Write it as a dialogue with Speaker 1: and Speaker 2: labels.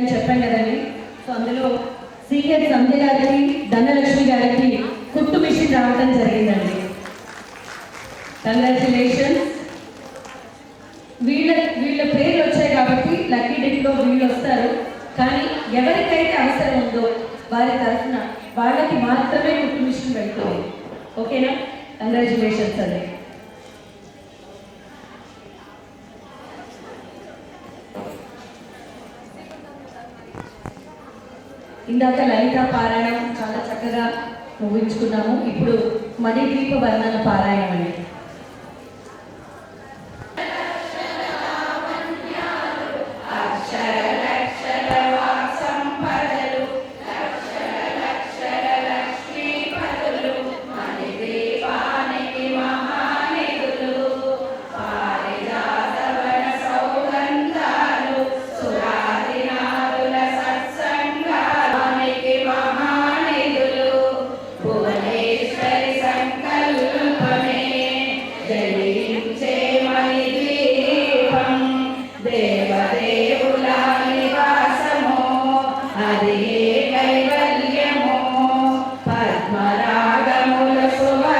Speaker 1: చెప్పండి చెప్పాను కదండి. సో అందులో సీనియర్ సంధ్య గారికి ధనలక్ష్మి గారికి కుట్టు మిషన్ రావడం జరిగిందండి. కంగ్రాచులేషన్స్ వీళ్ళ వీళ్ళ పేర్లు వచ్చాయి కాబట్టి లక్కీ డిప్లో వీళ్ళు వస్తారు. కానీ ఎవరికైతే అవసరం ఉందో వారి తరఫున వాళ్ళకి మాత్రమే కుట్టు మిషన్ వెళ్తుంది ఓకేనా? కంగ్రాచులేషన్స్ అండి. ఇందాక లలిత పారాయణం చాలా చక్కగా ముగించుకున్నాము. ఇప్పుడు మణిదీప వర్ణన పారాయణం. amor é da sua